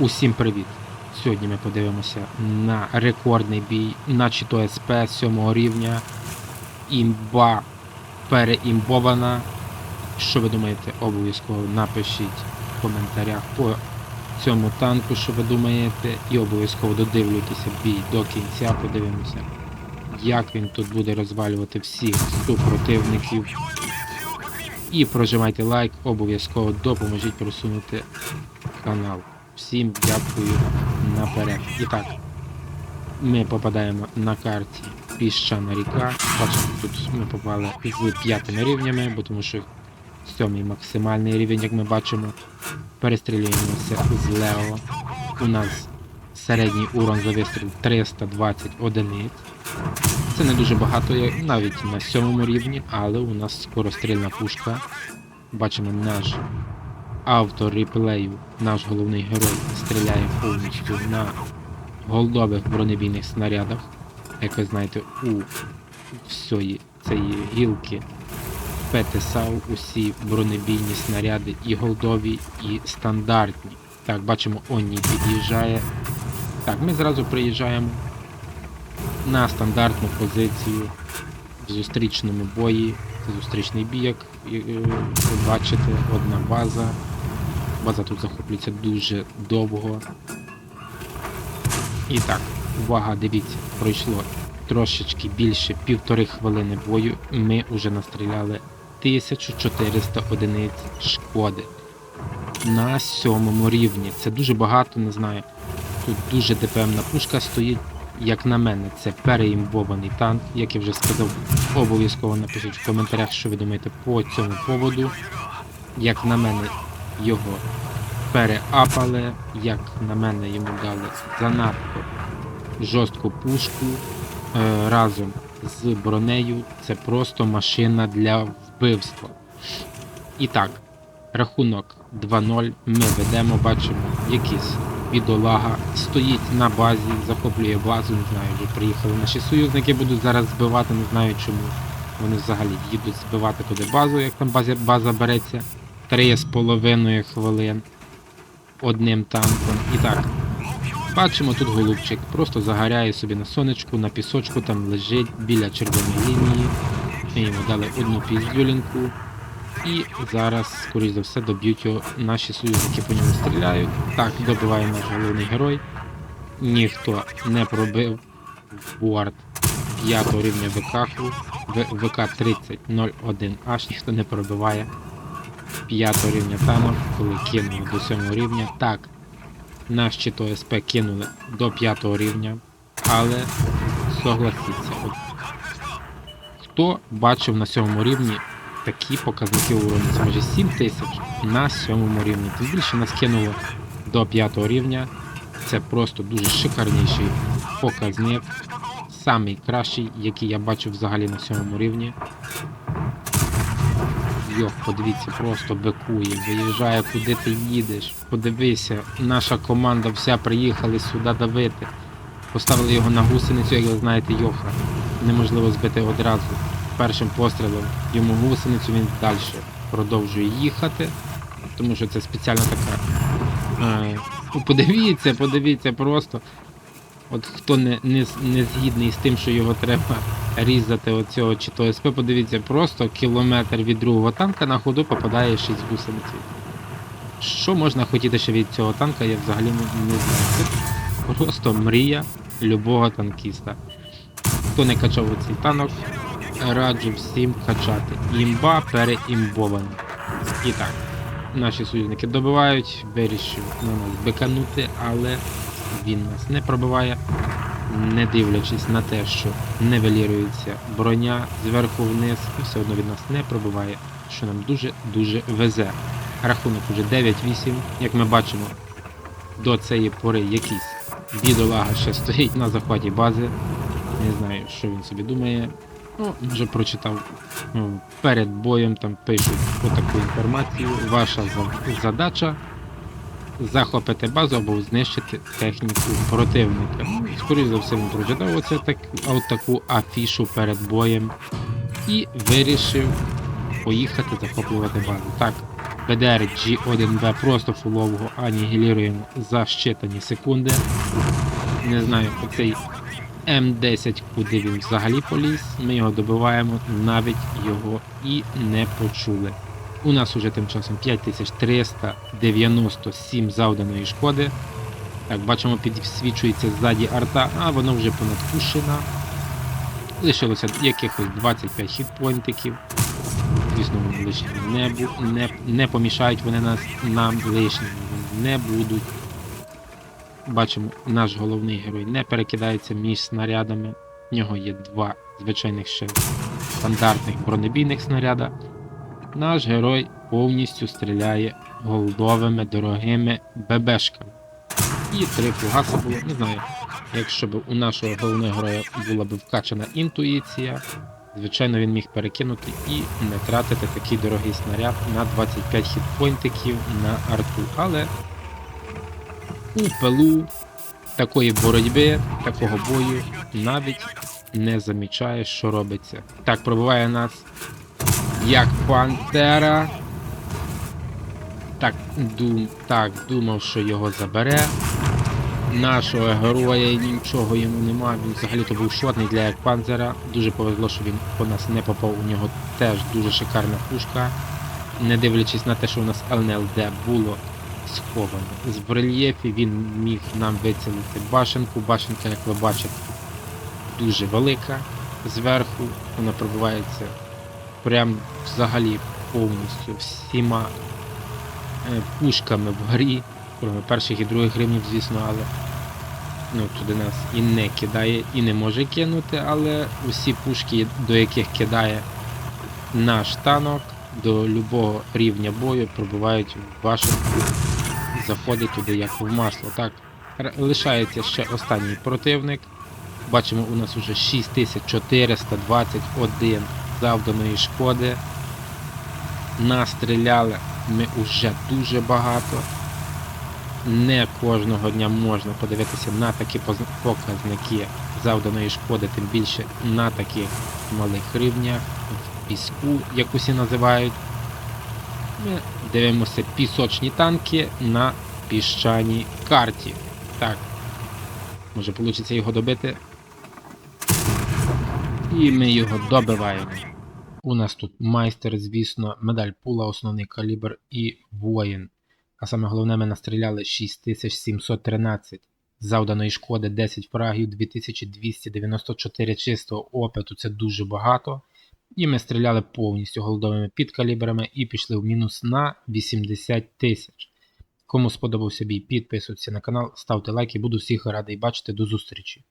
Усім привіт! Сьогодні ми подивимося на рекордний бій на Чито СП 7 рівня. Імба переімбована. Що ви думаєте, обов'язково напишіть в коментарях по цьому танку, що ви думаєте, і обов'язково додивлюйтеся бій до кінця, подивимося, як він тут буде розвалювати всіх супротивників. І прожимайте лайк, обов'язково допоможіть просунути канал. Всім дякую наперед. І так, ми попадаємо на карті Піщана ріка. Бачимо, тут ми попали з п'ятими рівнями, бо тому що сьомий максимальний рівень, як ми бачимо. Перестрілюємося з Лео. У нас середній урон за вистріл 320 одиниць. Це не дуже багато, навіть на сьомому рівні, але у нас скорострільна пушка. Бачимо наш автор реплею, наш головний герой, стріляє повністю на голдових бронебійних снарядах. Як ви знаєте, у всієї цієї гілки ПТСАУ усі бронебійні снаряди і голдові, і стандартні. Так, бачимо, Онні під'їжджає. Так, ми зразу приїжджаємо на стандартну позицію в зустрічному бої. Це зустрічний бій, як е, ви бачите, одна база. База тут захоплюється дуже довго. І так, увага, дивіться, пройшло трошечки більше півтори хвилини бою. Ми вже настріляли 1400 одиниць шкоди. На сьомому рівні. Це дуже багато, не знаю. Тут дуже ДПМна пушка стоїть. Як на мене, це переімбований танк. Як я вже сказав, обов'язково напишіть в коментарях, що ви думаєте по цьому поводу. Як на мене, його переапали, як на мене йому дали занадто жорстку пушку е, разом з бронею. Це просто машина для вбивства. І так, рахунок 2-0. Ми ведемо, бачимо, якийсь бідолага стоїть на базі, захоплює базу, не знаю, вже приїхали наші союзники, будуть зараз збивати, не знаю чому. Вони взагалі їдуть збивати туди базу, як там база, база береться. Три з половиною хвилин одним танком. І так, бачимо тут голубчик, просто загоряє собі на сонечку, на пісочку, там лежить біля червоної лінії. Ми йому дали одну піздюлінку. І зараз, скоріш за все, доб'ють його наші союзники по ньому стріляють. Так, добиває наш головний герой. Ніхто не пробив борт 5 рівня ВК, ВК 3001 аж ніхто не пробиває 5 рівня танок, коли кинули до 7 рівня. Так, наш чито СП кинули до 5 рівня, але согласіться, хто бачив на 7 рівні такі показники урону? Це майже 7 тисяч на 7 рівні. Тим більше нас кинуло до 5 рівня. Це просто дуже шикарніший показник. Самий кращий, який я бачив взагалі на 7 рівні. Йох, подивіться, просто бикує, виїжджає, куди ти їдеш. Подивися, наша команда вся приїхали сюди давити. Поставили його на гусеницю, як ви знаєте, Йоха. Неможливо збити одразу. Першим пострілом йому гусеницю він далі продовжує їхати. Тому що це спеціальна така. Е, подивіться, подивіться просто. От хто не, не, не згідний з тим, що його треба різати оцього чи то СП, подивіться, просто кілометр від другого танка на ходу попадає 6 гусениців. Що можна хотіти ще від цього танка, я взагалі не, знаю. Це просто мрія любого танкіста. Хто не качав цей танок, раджу всім качати. Імба переімбована. І так, наші союзники добивають, вирішив на нас биканути, але він нас не пробиває, не дивлячись на те, що нивелірується броня зверху вниз, і все одно від нас не пробиває, що нам дуже-дуже везе. Рахунок уже 9-8, як ми бачимо, до цієї пори якийсь бідолага ще стоїть на захваті бази. Не знаю, що він собі думає. Ну, вже прочитав ну, перед боєм, там пишуть отаку інформацію. Ваша задача захопити базу або знищити техніку противника. Скоріше за все, він прочитав оце так, таку афішу перед боєм і вирішив поїхати захоплювати базу. Так, БДР G1B просто фулового анігілюємо за щитані секунди. Не знаю, оцей М10, куди він взагалі поліз. Ми його добиваємо, навіть його і не почули. У нас уже тим часом 5397 завданої шкоди. Так, бачимо, підсвічується ззаді арта, а воно вже понадпушена. Лишилося якихось 25 хітпойнтиків. Звісно, вони лишні не, не, не помішають вони нас нам лишніми вони не будуть. Бачимо, наш головний герой не перекидається між снарядами. В нього є два звичайних ще стандартних бронебійних снаряда. Наш герой повністю стріляє голдовими дорогими ББшками. І три фугаси було, не знаю. Якщо б у нашого головного героя була б вкачана інтуїція, звичайно він міг перекинути і не тратити такий дорогий снаряд на 25 хітпойнтиків на арту. Але у пилу такої боротьби, такого бою навіть не замічає, що робиться. Так, пробиває нас як пантера. Так, дум, так, думав, що його забере. Нашого героя нічого йому нема. Він взагалі-то був шотний для як панзера. Дуже повезло, що він по нас не попав. У нього теж дуже шикарна пушка. Не дивлячись на те, що у нас ЛНЛД було сховано. З в рельєфі він міг нам вицілити башенку. Башенка, як ви бачите, дуже велика. Зверху вона пробивається прям взагалі повністю всіма е, пушками в грі, кроме перших і других рівнів, звісно, але ну, туди нас і не кидає, і не може кинути, але усі пушки, до яких кидає наш танок, до любого рівня бою пробивають в заходить туди як в масло. Так, лишається ще останній противник. Бачимо, у нас вже 6421 завданої шкоди. Настріляли ми вже дуже багато. Не кожного дня можна подивитися на такі показники завданої шкоди, тим більше на таких малих рівнях, в піску, як усі називають. Ми дивимося пісочні танки на піщаній карті. Так, може вийде його добити. І ми його добиваємо. У нас тут майстер, звісно, медаль пула, основний калібр і воїн. А саме головне, ми настріляли 6713 завданої шкоди 10 фрагів, 2294 чистого опиту, це дуже багато. І ми стріляли повністю голдовими підкалібрами і пішли в мінус на 80 тисяч. Кому сподобався бій, підписуйтесь на канал, ставте лайки, буду всіх радий бачити. До зустрічі!